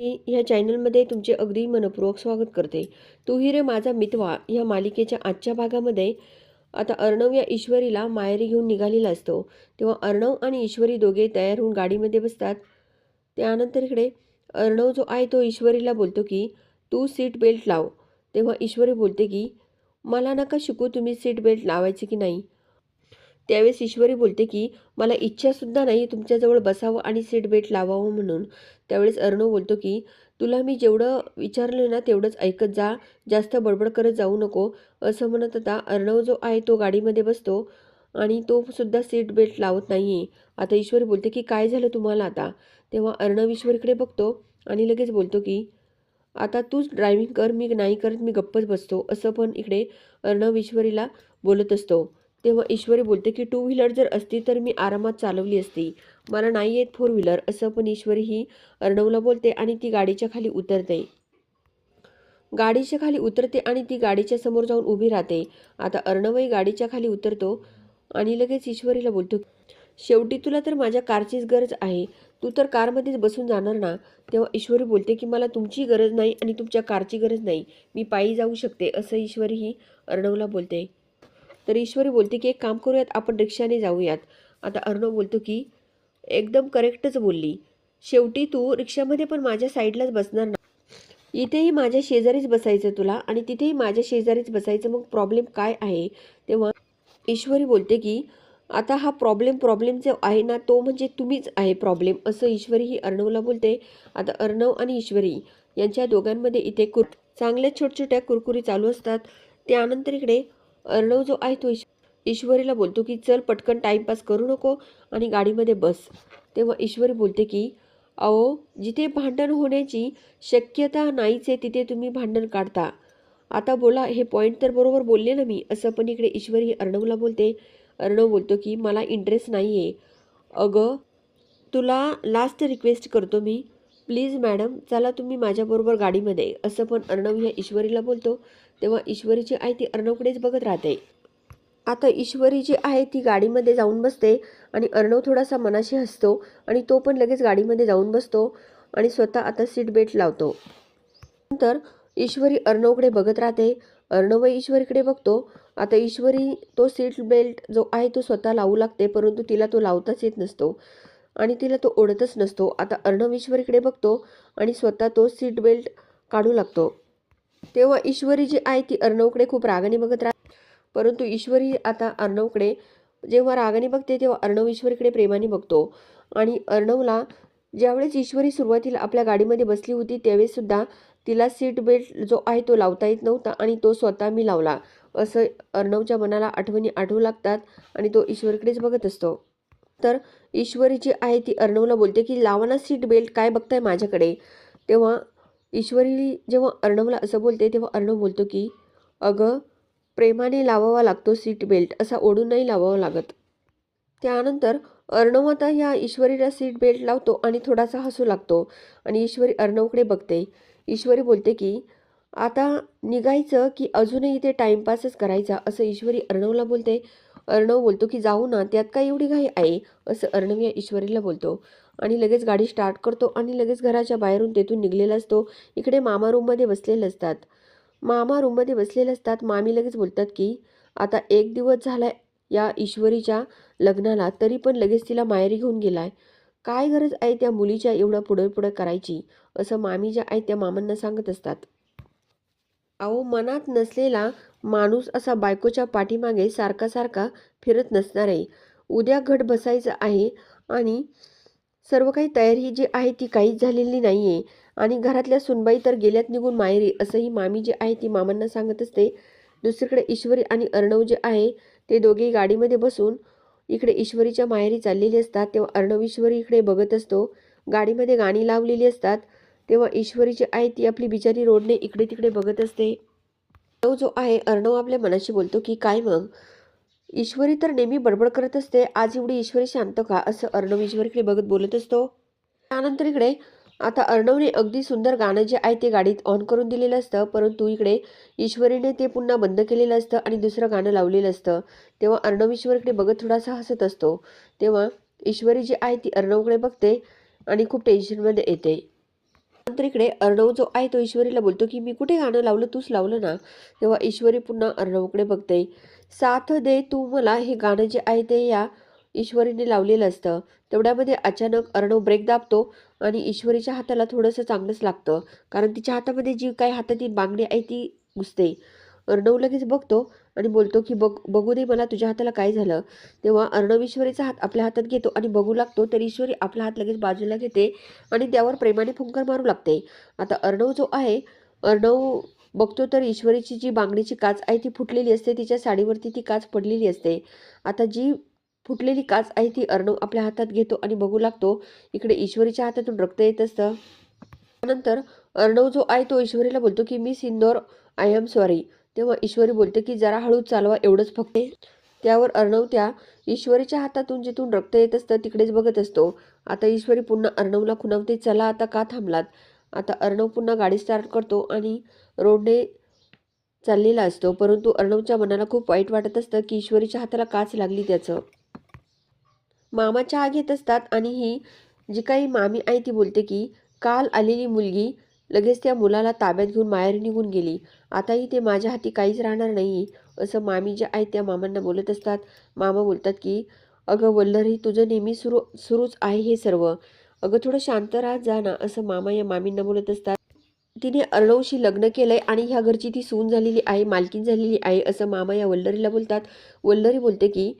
मी ह्या चॅनलमध्ये तुमचे अगदी मनपूर्वक स्वागत करते. तू ही रे माझा मितवा ह्या मालिकेच्या आजच्या भागामध्ये आता अर्णव या ईश्वरीला माहेरी घेऊन निघालेला असतो. तेव्हा अर्णव आणि ईश्वरी दोघे तयार होऊन गाडीमध्ये बसतात. त्यानंतर इकडे अर्णव जो आहे तो ईश्वरीला बोलतो की तू सीट बेल्ट लाव. तेव्हा ईश्वरी बोलते की मला नका शिकू तुम्ही सीट बेल्ट लावायचे की नाही. त्यावेळेस ईश्वरी बोलते की मला इच्छासुद्धा नाही तुमच्याजवळ बसावं आणि सीट बेल्ट लावावं म्हणून. त्यावेळेस अर्णव बोलतो की तुला मी जेवढं विचारलं ना तेवढंच ऐकत जा जास्त बडबड करत जाऊ नको. असं म्हणत आता अर्णव जो आहे तो गाडीमध्ये बसतो आणि तो सुद्धा सीट बेल्ट लावत नाही आहे आता ईश्वरी बोलते की काय झालं तुम्हाला आता? तेव्हा अर्णव ईश्वरीकडे बघतो आणि लगेच बोलतो की आता तूच ड्रायव्हिंग कर मी नाही करत मी गप्पच बसतो. असं पण इकडे अर्णव ईश्वरीला बोलत असतो. तेव्हा ईश्वरी बोलते की टू व्हीलर जर असती तर मी आरामात चालवली असती. मला नाही येत फोर व्हीलर असं पण ईश्वरी ही अर्णवला बोलते आणि ती गाडीच्या खाली उतरते. गाडीच्या खाली उतरते आणि ती गाडीच्या समोर जाऊन उभी राहते. आता अर्णवही गाडीच्या खाली उतरतो आणि लगेच ईश्वरीला बोलतो शेवटी तुला तर माझ्या कारचीच गरज आहे. तू तर कारमध्येच बसून जाणार ना? तेव्हा ईश्वरी बोलते की मला तुमची गरज नाही आणि तुमच्या कारची गरज नाही. मी पायी जाऊ शकते असं ईश्वरी ही अर्णवला बोलते. तर ईश्वरी बोलते की एक काम करूयात आपण रिक्षाने जाऊयात. आता अर्णव बोलतो की एकदम करेक्टच बोलली. शेवटी तू रिक्षामध्ये पण माझ्या साईडलाच बसणार ना. इथेही माझ्या शेजारीच बसायचं तुला आणि तिथेही माझ्या शेजारीच बसायचं. मग प्रॉब्लेम काय आहे? तेव्हा ईश्वरी बोलते की आता हा प्रॉब्लेम प्रॉब्लेम जो आहे ना तो म्हणजे तुम्हीच आहे प्रॉब्लेम असं ईश्वरी ही अर्णवला बोलते. आता अर्णव आणि ईश्वरी यांच्या दोघांमध्ये इथे कुर चांगल्या छोट्या कुरकुरी चालू असतात. त्यानंतर इकडे अर्णव जो आहे तो ईश्वरीला बोलतो की चल पटकन टाईमपास करू नको आणि गाडीमध्ये बस. तेव्हा ईश्वरी बोलते की अहो जिथे भांडण होण्याची शक्यता नाहीच आहे तिथे तुम्ही भांडण काढता. आता बोला हे पॉईंट तर बरोबर बोलले ना मी असं पण इकडे ईश्वरी अर्णवला बोलते. अर्णव बोलतो की मला इंटरेस्ट नाही आहे अगं तुला लास्ट रिक्वेस्ट करतो मी. प्लीज मॅडम चला तुम्ही माझ्याबरोबर गाडीमध्ये. असं पण अर्णव ह्या ईश्वरीला बोलतो. तेव्हा ईश्वरीची आई ती अर्णवकडेच बघत राहते. आता ईश्वरी जी आहे ती गाडीमध्ये जाऊन बसते आणि अर्णव थोडासा मनाशी हसतो आणि तो पण लगेच गाडीमध्ये जाऊन बसतो आणि स्वतः आता सीट बेल्ट लावतो. नंतर ईश्वरी अर्णवकडे बघत राहते. अर्णव ईश्वरीकडे बघतो. आता ईश्वरी तो सीट बेल्ट जो आहे तो स्वतः लावू लागते परंतु तिला तो लावताच येत नसतो आणि तिला तो ओढतच नसतो. आता अर्णव ईश्वरीकडे बघतो आणि स्वतः तो सीट बेल्ट काढू लागतो. तेव्हा ईश्वरी जी आहे ती अर्णवकडे खूप रागाने बघत राहते परंतु ईश्वरी आता अर्णवकडे जेव्हा रागाने बघते तेव्हा अर्णव ईश्वरीकडे प्रेमाने बघतो. आणि अर्णवला ज्यावेळेस ईश्वरी सुरुवातीला आपल्या गाडीमध्ये बसली होती त्यावेळेससुद्धा तिला सीट बेल्ट जो आहे तो लावता येत नव्हता आणि तो स्वतः मी लावला. असं अर्णवच्या मनाला आठवणी आठवू लागतात आणि तो ईश्वरीकडेच बघत असतो. तर ईश्वरी जी आहे ती अर्णवला बोलते की लावाना सीट बेल्ट काय बघताय माझ्याकडे? तेव्हा ईश्वरी जेव्हा अर्णवला असं बोलते तेव्हा अर्णव बोलतो की अगं प्रेमाने लावावा लागतो सीट बेल्ट असा ओढून नाही लावावा लागत. त्यानंतर अर्णव आता ह्या ईश्वरीला सीट बेल्ट लावतो आणि थोडासा हसू लागतो आणि ईश्वरी अर्णवकडे बघते. ईश्वरी बोलते की आता निघायचं की अजूनही इथे टाईमपासच करायचा असं ईश्वरी अर्णवला बोलते. अर्णव बोलतो की जाऊ ना त्यात काय एवढी घाई आहे? असं अर्णव या ईश्वरीला बोलतो. आणि लगेच गाडी स्टार्ट करतो आणि लगेच घराच्या बाहेरून तेथून निघलेला असतो. इकडे मामा रूममध्ये बसलेले असतात. मामा रूममध्ये बसलेले असतात. मामी लगेच बोलतात की आता एक दिवस झाला या ईश्वरीच्या लग्नाला तरी पण लगेच तिला माहेरी घेऊन गेलाय. काय गरज आहे त्या मुलीच्या एवढं पुढे पुढे करायची? असं मामी ज्या आहेत त्या मामांना सांगत असतात. अहो मनात नसलेला माणूस असा बायकोच्या पाठीमागे सारखा सारखा फिरत नसणार आहे. उद्या घट बसायचं आहे आणि सर्व काही तयारी जी आहे ती काहीच झालेली नाही आहे आणि घरातल्या सुनबाई तर गेल्यात निघून माहेरी असंही मामी जी आहे ती मामांना सांगत असते. दुसरीकडे ईश्वरी आणि अर्णव जे आहे ते दोघेही गाडीमध्ये बसून इकडे ईश्वरीच्या माहेरी चाललेली असतात. तेव्हा अर्णव ईश्वरी इकडे बघत असतो. गाडीमध्ये गाणी लावलेली असतात. तेव्हा ईश्वरी जी आहे ती आपली बिचारी रोडने इकडे तिकडे बघत असते. अर्णव जो आहे अर्णव आपल्या मनाशी बोलतो की काय मग? ईश्वरी तर नेहमी बडबड करत असते. आज एवढी ईश्वरी शांत का? असं अर्णव ईश्वरीकडे बघत बोलत असतो. त्यानंतर इकडे आता अर्णवने अगदी सुंदर गाणं जे आहे ते गाडीत ऑन करून दिलेलं असतं. परंतु इकडे ईश्वरीने ते पुन्हा बंद केलेलं असतं आणि दुसरं गाणं लावलेलं असतं. तेव्हा अर्णव ईश्वरीकडे बघत थोडासा हसत असतो. तेव्हा ईश्वरी जी आहे ती अर्णवकडे बघते आणि खूप टेन्शनमध्ये येते. नंतर इकडे अर्णव जो आहे तो ईश्वरीला बोलतो की मी कुठे गाणं लावलं? तूच लावलं ना. तेव्हा ईश्वरी पुन्हा अर्णवकडे बघते. साथ दे तू मला हे गाणं जे आहे ते या ईश्वरीने लावलेलं असतं. तेवढ्यामध्ये अचानक अर्णव ब्रेक दाबतो आणि ईश्वरीच्या हाताला थोडंसं चांगलंच लागतं. कारण तिच्या हातामध्ये जी काही हातातील बांगडी आहे ती घुसते. अर्णव लगेच बघतो आणि बोलतो की बघ बघू दे मला तुझ्या हाताला काय झालं. तेव्हा अर्णव ईश्वरीचा हात आपल्या हातात घेतो आणि बघू लागतो तर ईश्वरी आपला हात लगेच बाजूला घेते आणि त्यावर प्रेमाने फुंकर मारू लागते. आता अर्णव जो आहे अर्णव बघतो तर ईश्वरीची जी बांगडीची काच आहे ती फुटलेली असते तिच्या साडीवरती ती काच पडलेली असते. आता जी फुटलेली काच आहे ती अर्णव आपल्या हातात घेतो आणि बघू लागतो इकडे ईश्वरीच्या हातातून रक्त येत असतं. त्यानंतर अर्णव जो आहे तो ईश्वरीला बोलतो की मी सिंदोर आय एम सॉरी तेव्हा ईश्वरी बोलते की जरा हळू चालवा एवढंच फक्त. त्यावर अर्णव त्या ईश्वरीच्या हातातून जिथून रक्त येत असतं तिकडेच बघत असतो. आता ईश्वरी पुन्हा अर्णवला खुणावते चला आता का थांबलात? आता अर्णव पुन्हा गाडी स्टार्ट करतो आणि रोडने चाललेला असतो. परंतु अर्णवच्या मनाला खूप वाईट वाटत असतं की ईश्वरीच्या हाताला काच लागली त्याचं. मामा चहा घेत असतात आणि ही जी काही मामी आहे ती बोलते की काल आलेली मुलगी लगेच त्या मुलाला ताब्यात घेऊन माहेर निघून गेली. आताही ते माझ्या हाती काहीच राहणार नाही असं मामी जे आहेत त्या मामांना बोलत असतात. मामा बोलतात की अगं वल्लरी तुझं नेहमी सुरू सुरूच आहे हे सर्व. अगं थोडं शांत राहत जा ना असं मामा या मामींना बोलत असतात. तिने अर्णवशी लग्न केलं आहे आणि ह्या घरची ती सून झालेली आहे मालकीन झालेली आहे असं मामा या वल्लरीला बोलतात. वल्लरी बोलते की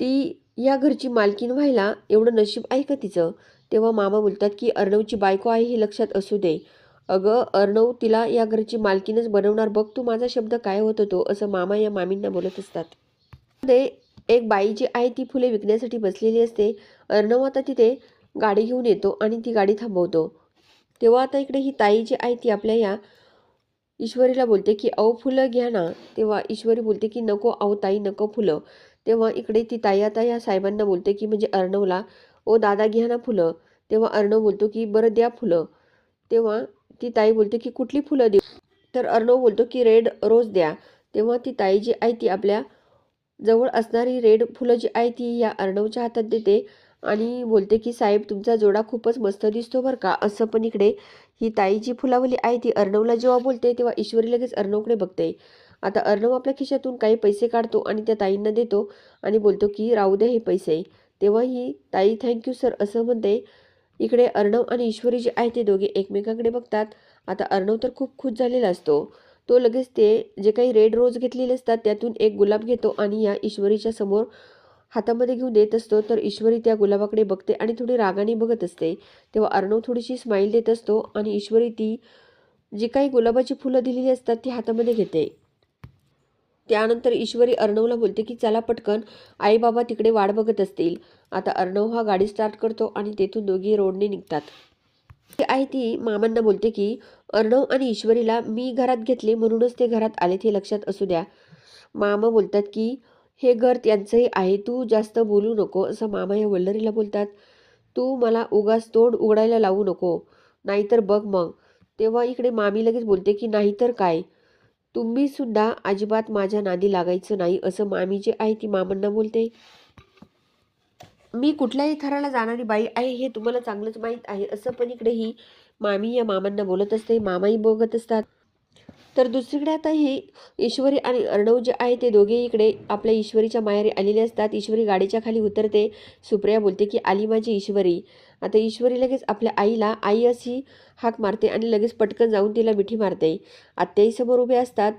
ती या घरची मालकीन व्हायला एवढं नशीब आहे का तिचं? तेव्हा मामा बोलतात की अर्णवची बायको आहे हे लक्षात असू दे. अगं अर्णव तिला या घरची मालकीनच बनवणार. बघ तू माझा शब्द काय होत होतो असं मामा या मामींना बोलत असतात. ते एक बाई जी आहे ती फुले विकण्यासाठी बसलेली असते. अर्णव आता तिथे गाडी घेऊन येतो आणि ती गाडी थांबवतो. तेव्हा आता इकडे ही ताई जी आहे ती आपल्या या ईश्वरीला बोलते की अहो फुलं घ्या ना. तेव्हा ईश्वरी बोलते की नको अहो ताई नको फुलं. तेव्हा इकडे ती ताई आता या साहेबांना बोलते की म्हणजे अर्णवला ओ दादा घ्या ना फुलं. तेव्हा अर्णव बोलतो की बरं द्या फुलं. तेव्हा ती ताई बोलते की कुठली फुलं देऊ? तर अर्णव बोलतो की रेड रोज द्या. तेव्हा ती ताई जी आहे ती आपल्या जवळ असणारी रेड फुलं जी आहे ती या अर्णवच्या हातात देते. आणि बोलते की साहेब तुमचा जोडा खूपच मस्त दिसतो बरं का. असं पण इकडे ही ताई जी फुलावली आहे ती अर्णवला जेव्हा बोलते तेव्हा ईश्वरी लगेच अर्णवकडे बघते. आता अर्णव आपल्या खिशातून काही पैसे काढतो आणि त्या ताईंना देतो आणि बोलतो की राहू दे हे पैसे. तेव्हा ही ताई थँक्यू सर असं म्हणते. इकडे अर्णव आणि ईश्वरी जे आहे ते दोघे एकमेकांकडे बघतात. आता अर्णव तर खूप खुश झालेला असतो. तो लगेच ते जे काही रेड रोज घेतलेले असतात त्यातून एक गुलाब घेतो आणि या ईश्वरीच्या समोर हातामध्ये घेऊन देत असतो तर ईश्वरी त्या गुलाबाकडे बघते आणि थोडी रागाने बघत असते. तेव्हा अर्णव थोडीशी स्माईल देत असतो आणि ईश्वरी ती जी काही गुलाबाची फुलं दिलेली असतात ती हातामध्ये घेते. त्यानंतर ईश्वरी अर्णवला बोलते की चला पटकन आई बाबा तिकडे वाट बघत असतील. आता अर्णव हा गाडी स्टार्ट करतो आणि तेथून दोघी रोडने निघतात. ती आई ती मामांना बोलते की अर्णव आणि ईश्वरीला मी घरात घेतले म्हणूनच ते घरात आले ते लक्षात असू द्या. मामा बोलतात की हे घर त्यांचंही आहे तू जास्त बोलू नको असं मामा या वल्लरीला बोलतात. तू मला उगाच तोंड उघडायला लावू नको नाहीतर बघ मग. तेव्हा इकडे मामी लगेच बोलते की नाहीतर काय? तुम्ही सुद्धा अजिबात माझ्या नादी लागायचं नाही असं मामी जे आहे ती मामांना बोलते. मी कुठल्याही थराला जाणारी बाई आहे हे तुम्हाला चांगलंच माहीत आहे असं पण इकडे ही मामी या मामांना बोलत असते. मामाही बघत असतात. तर दुसरीकडे आता ही ईश्वरी आणि अर्णव जे आहे ते दोघे इकडे आपल्या ईश्वरीच्या माहेरी आलेले असतात. ईश्वरी गाडीच्या खाली उतरते. सुप्रिया बोलते की आली माझी ईश्वरी. आता ईश्वरी लगेच आपल्या आईला आई अशी हाक मारते आणि लगेच पटकन जाऊन तिला मिठी मारते. आत्याही समोर उभे असतात.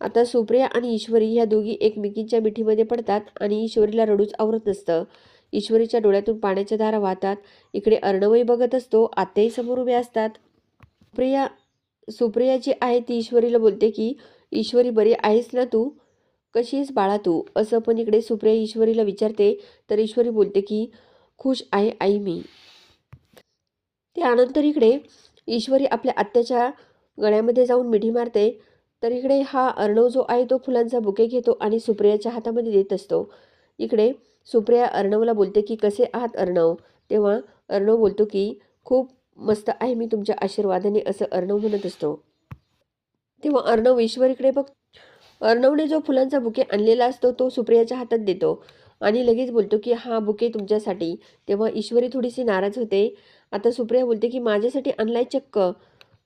आता सुप्रिया आणि ईश्वरी ह्या दोघी एकमेकींच्या मिठीमध्ये पडतात आणि ईश्वरीला रडूच आवरत नसतं. ईश्वरीच्या डोळ्यातून पाण्याच्या धारा वाहतात. इकडे अर्णवही बघत असतो. आत्याही समोर उभे असतात. सुप्रिया सुप्रिया जी आहे ती ईश्वरीला बोलते की ईश्वरी बरी आहेस ना तू? कशीस बाळा तू? असं पण इकडे सुप्रिया ईश्वरीला विचारते. तर ईश्वरी बोलते की खुश आहे आई मी. त्यानंतर इकडे ईश्वरी आपल्या आत्याच्या गळ्यामध्ये जाऊन मिठी मारते. तर इकडे हा अर्णव जो आहे तो फुलांचा बुके घेतो आणि सुप्रियाच्या हातामध्ये देत असतो. इकडे सुप्रिया अर्णवला बोलते की कसे आहात अर्णव? तेव्हा अर्णव बोलतो की खूप मस्त आहे मी तुमच्या आशीर्वादाने असं अर्णव म्हणत असतो. तेव्हा अर्णव ईश्वरीकडे बघ. अर्णवने जो फुलांचा बुके आणलेला असतो तो सुप्रियाच्या हातात देतो आणि लगेच बोलतो की हा बुके तुमच्यासाठी. तेव्हा ईश्वरी थोडीशी नाराज होते. आता सुप्रिया बोलते की माझ्यासाठी आणलाय चक्क.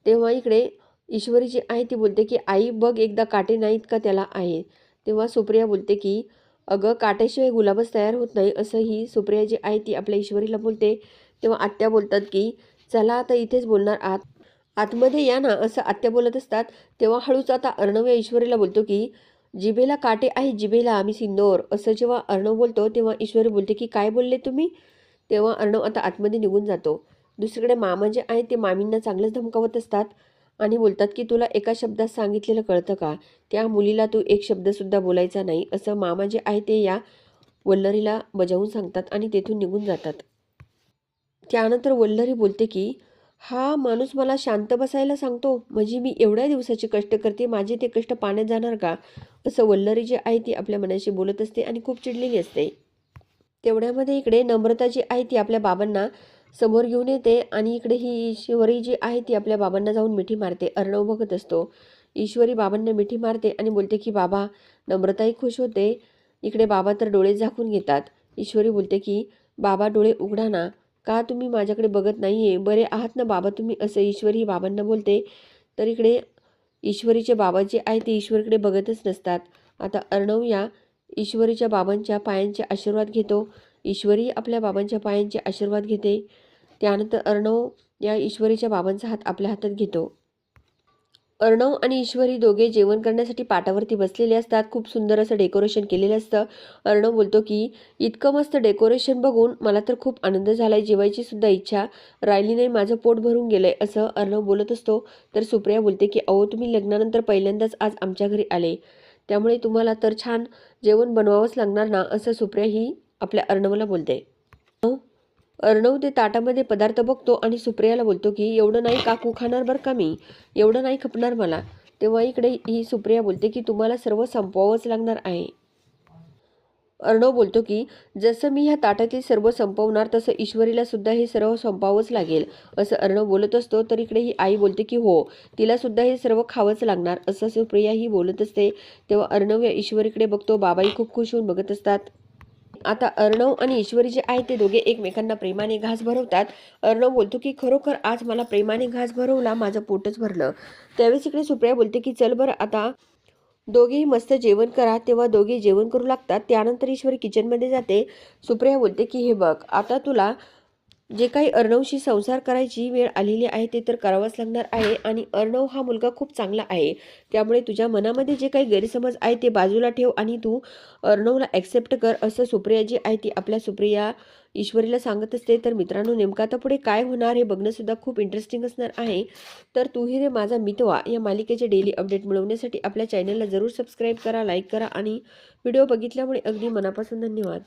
तेव्हा इकडे ईश्वरी जी आहे ती बोलते की आई बघ एकदा काटे नाहीत का त्याला आहे? तेव्हा सुप्रिया बोलते की अगं काट्याशिवाय गुलाबच तयार होत नाही असं ही सुप्रिया जी आहे ती आपल्या ईश्वरीला बोलते. तेव्हा आत्या बोलतात की चला आता इथेच बोलणार आत. आतमध्ये या ना असं आत्या बोलत असतात. तेव्हा हळूच आता अर्णव या ईश्वरीला बोलतो की जिभेला काटे आहे जिभेला आम्ही सिंदोर. असं जेव्हा अर्णव बोलतो तेव्हा ईश्वरी बोलते की काय बोलले तुम्ही? तेव्हा अर्णव आता आतमध्ये निघून जातो. दुसरीकडे मामा जे आहे ते मामींना चांगलंच धमकावत असतात आणि बोलतात की तुला एका शब्दात सांगितलेलं कळतं का? त्या मुलीला तू एक शब्दसुद्धा बोलायचा नाही. असं मामा जे आहे ते या वल्लरीला बजावून सांगतात आणि तेथून निघून जातात. त्यानंतर वल्लरी बोलते की हा माणूस मला शांत बसायला सांगतो. म्हणजे मी एवढ्या दिवसाचे कष्ट करते माझे ते कष्ट पाण्यात जाणार का? असं वल्लरी जी आहे ती आपल्या मनाशी बोलत असते आणि खूप चिडलेली असते. तेवढ्यामध्ये इकडे नम्रता जी आहे ती आपल्या बाबांना समोर घेऊन येते आणि इकडे ही ईश्वरी जी आहे ती आपल्या बाबांना जाऊन मिठी मारते. अर्णव बघत असतो. ईश्वरी बाबांना मिठी मारते आणि बोलते की बाबा नम्रताही खुश होते. इकडे बाबा तर डोळे झाकून घेतात. ईश्वरी बोलते की बाबा डोळे उघडा ना. का तुम्ही माझ्याकडे बघत नाही आहे बरे आहात ना बाबा तुम्ही असं ईश्वरी बाबांना बोलते. तर इकडे ईश्वरीचे बाबा जे आहे ते ईश्वरीकडे बघतच नसतात. आता अर्णव या ईश्वरीच्या बाबांच्या पायांचे आशीर्वाद घेतो. ईश्वरी आपल्या बाबांच्या पायांचे आशीर्वाद घेते. त्यानंतर अर्णव या ईश्वरीच्या बाबांचा हात आपल्या हातात घेतो. अर्णव आणि ईश्वरी दोघे जेवण करण्यासाठी पाटावरती बसलेले असतात. खूप सुंदर असं डेकोरेशन केलेलं असतं. अर्णव बोलतो की इतकं मस्त डेकोरेशन बघून मला तर खूप आनंद झाला आहे जेवायची सुद्धा इच्छा राहिली नाही. माझं पोट भरून गेलं आहे असं अर्णव बोलत असतो. तर सुप्रिया बोलते की अहो तुम्ही लग्नानंतर पहिल्यांदाच आज आमच्या घरी आले. त्यामुळे तुम्हाला तर छान जेवण बनवावंच लागणार ना? असं सुप्रिया ही आपल्या अर्णवला बोलते. अर्णव ते ताटामध्ये पदार्थ बघतो आणि सुप्रियाला बोलतो की एवढं नाही काकू खाणार बरं का मी? एवढं नाही खपणार मला. तेव्हा इकडे ही सुप्रिया बोलते की तुम्हाला सर्व संपवावंच लागणार आहे. अर्णव बोलतो की जसं मी ह्या ताटातील सर्व संपवणार तसं ईश्वरीला सुद्धा हे सर्व संपावंच लागेल. असं अर्णव बोलत असतो. तर इकडे ही आई बोलते की हो तिला सुद्धा हे सर्व खावंच लागणार. असं सुप्रिया ही बोलत असते. तेव्हा अर्णव या ईश्वरीकडे बघतो. बाबाही खूप खुश होऊन बघत असतात. आता अर्णव आणि ईश्वरी जे आहे ते दोघे एकमेकांना प्रेमाने घास भरवतात. अर्णव बोलतो की खरोखर आज मला प्रेमाने घास भरवला माझं पोटच भरलं. त्यावेळेस इकडे सुप्रिया बोलते की चल बरं आता दोघेही मस्त जेवण करा. तेव्हा दोघे जेवण करू लागतात. त्यानंतर ईश्वरी किचनमध्ये जाते. सुप्रिया बोलते की हे बघ आता तुला जे काही अर्णवशी संसार करायची वेळ आलेली आहे ते तर करावंच लागणार आहे आणि अर्णव हा मुलगा खूप चांगला आहे. त्यामुळे तुझ्या मनामध्ये जे काही गैरसमज आहे ते बाजूला ठेव आणि तू अर्णवला ॲक्सेप्ट कर. असं सुप्रिया जी आहे ती आपल्या सुप्रिया ईश्वरीला सांगत असते. तर मित्रांनो नेमका आता पुढे काय होणार हे बघणंसुद्धा खूप इंटरेस्टिंग असणार आहे. तर तूही रे माझा मितवा या मालिकेचे डेली अपडेट मिळवण्यासाठी आपल्या चॅनलला जरूर सबस्क्राईब करा लाईक करा आणि व्हिडिओ बघितल्यामुळे अगदी मनापासून धन्यवाद.